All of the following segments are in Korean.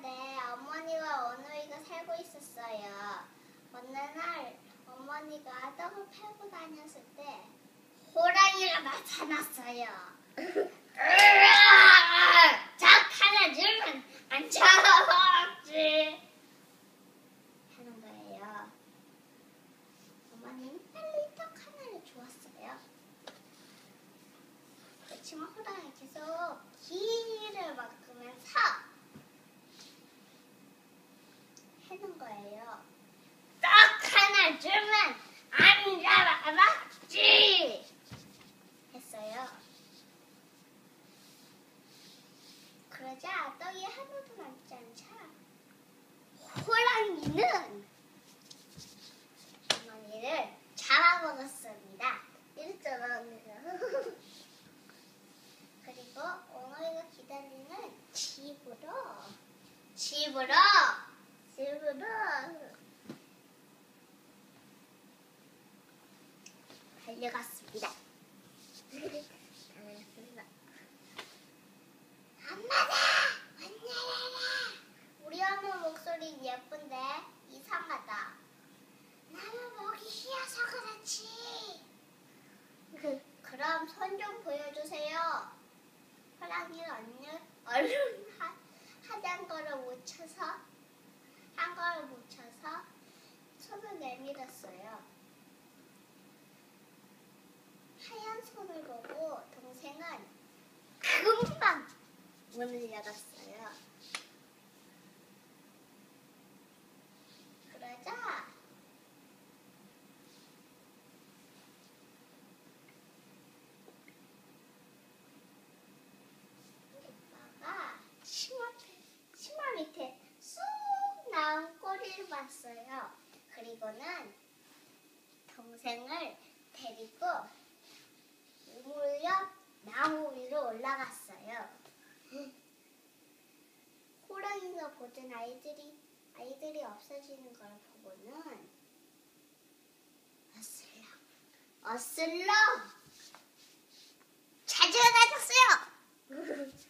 산에 어머니와 원우이가 살고 있었어요. 어느 날 어머니가 떡을 패고 다녔을 때 호랑이가 나타났어요. 적 하나 주면 안 잡지 하는 거예요. 어머니는 빨리 떡 하나를 주었어요. 그렇지만 호랑이 계속 길을 막으면서 해는 거예요. 떡 하나 주면 안 잡아먹지 했어요. 그러자 떡이 하나도 남지 않자 호랑이는 어머니를 잡아먹었습니다. 이랬잖아 그리고 어머니가 기다리는 집으로 집으로 집으로. 달려갔습니다. 엄마다! 왔냐라라! 우리 엄마 목소리 예쁜데 이상하다. 나는 목이 휘어서 그렇지. 그, 그럼 손 좀 보여주세요. 호랑이는 얼른, 얼른 하, 하얀 거를 묻혀서 한 거를 묻혀서 손을 내밀었어요. 하얀 손을 보고 동생은 금방 문을 열었어요. 그러자 오빠가 치마, 치마 밑에 쑥 나온 꼬리를 봤어요. 그리고는 동생을 데리고 우물 옆 나무 위로 올라갔어요. 호랑이가 아이들이 아이들이 없어지는 걸 보고는 어슬렁 어슬렁 찾아다녔어요.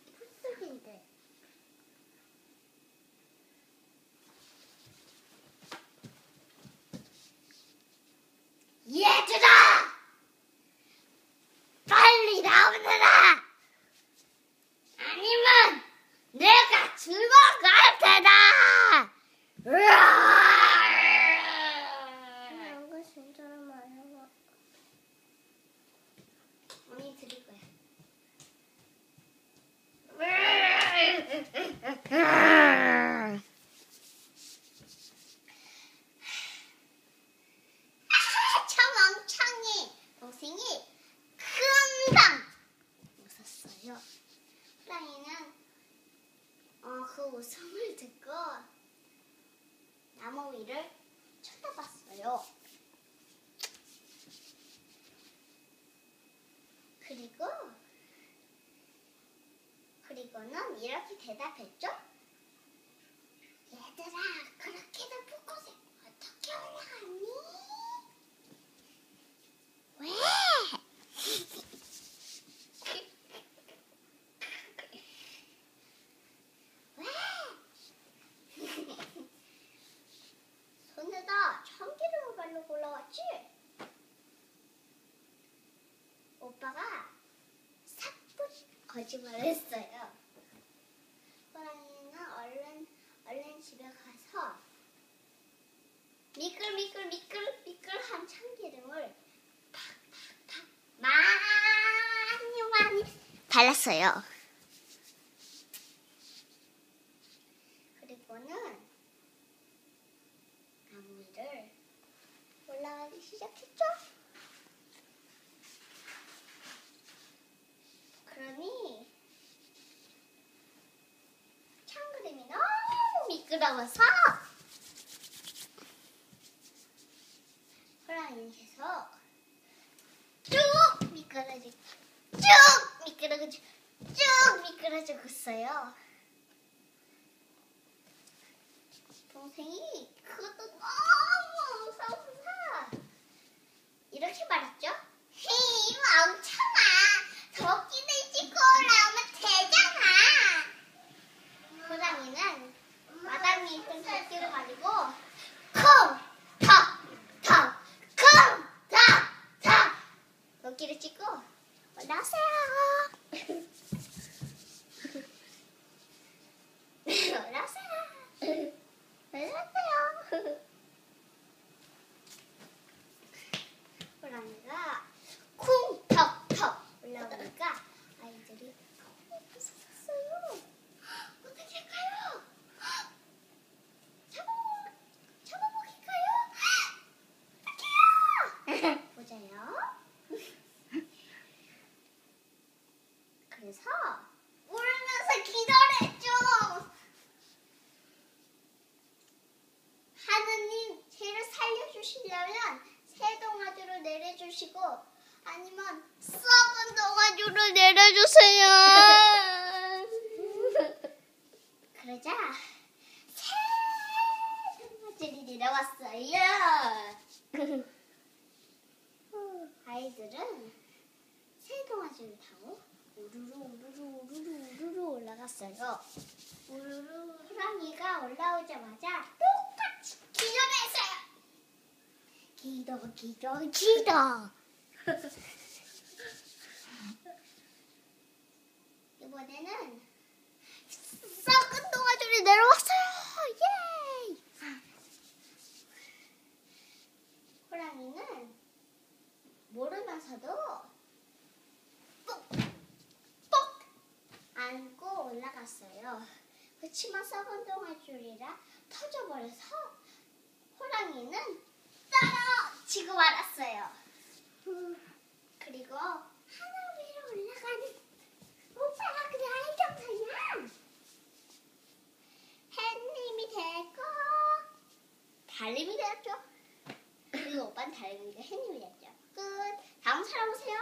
웃음을 듣고 나무 위를 쳐다봤어요. 그리고 그리고는 이렇게 대답했죠. 얘들아, 그렇게 높은 곳에 어떻게 올라갔니? 왜? 왜? 손에다 참기름을 바르고 올라왔지? 오빠가 삭붙 거짓말을 했어요. 호랑이는 얼른 얼른 집에 가서 미끌 미끌 미끌 미끌한 참기름을 팍팍팍 많이 많이 발랐어요. 그리고는 나무 위를 올라가기 시작했죠. 그러니 참그림이 너무 미끄러워서 호랑이는 계속 쭉 미끄러지고 쭉 미끄러지고 쭉 미끄러지고 있어요. 동생이 그것도 너무 무서워서 이렇게 말했죠. 힘 멍청아 도끼를 찍고 올라오면 되잖아. 호랑이는 마당에 있던 도끼를 가지고 쿵탁탁쿵탁탁 도끼를 찍고 올라오세요. 올라오세요. 올라오세요. 호랑이가 쿵턱턱 올라오니까 아이들이 너무 무서웠어요. 어떻게 할까요? 잡아, 잡아먹힐까요? 어떡해요? 보자요. 그래서 울면서 기도했죠. 하느님, 쟤를 살려주시려면 새 동아줄을 내려주시고 아니면 썩은 동아줄을 내려주세요. 그러자 새 동아줄이 내려왔어요. 아이들은 새 동아줄을 타고 우르르 우르르 우르르 우르르 올라갔어요. 우르르 호랑이가 올라오자마자 똑같이. 기도 기도. 이번에는 썩은 동아줄이 내려왔어요. 예! 호랑이는 모르면서도 뽁 뽁 안고 올라갔어요. 그치만 썩은 동아줄이라 터져버려서 호랑이는 떨어지고 말았어요. 그리고 하늘 위로 올라가는 오빠가 그래 알정서야. 햇님이 되고 달님이 되었죠. 그리고 오빠는 달님이고 햇님이 됐죠. 끝. 다음 사람 오세요.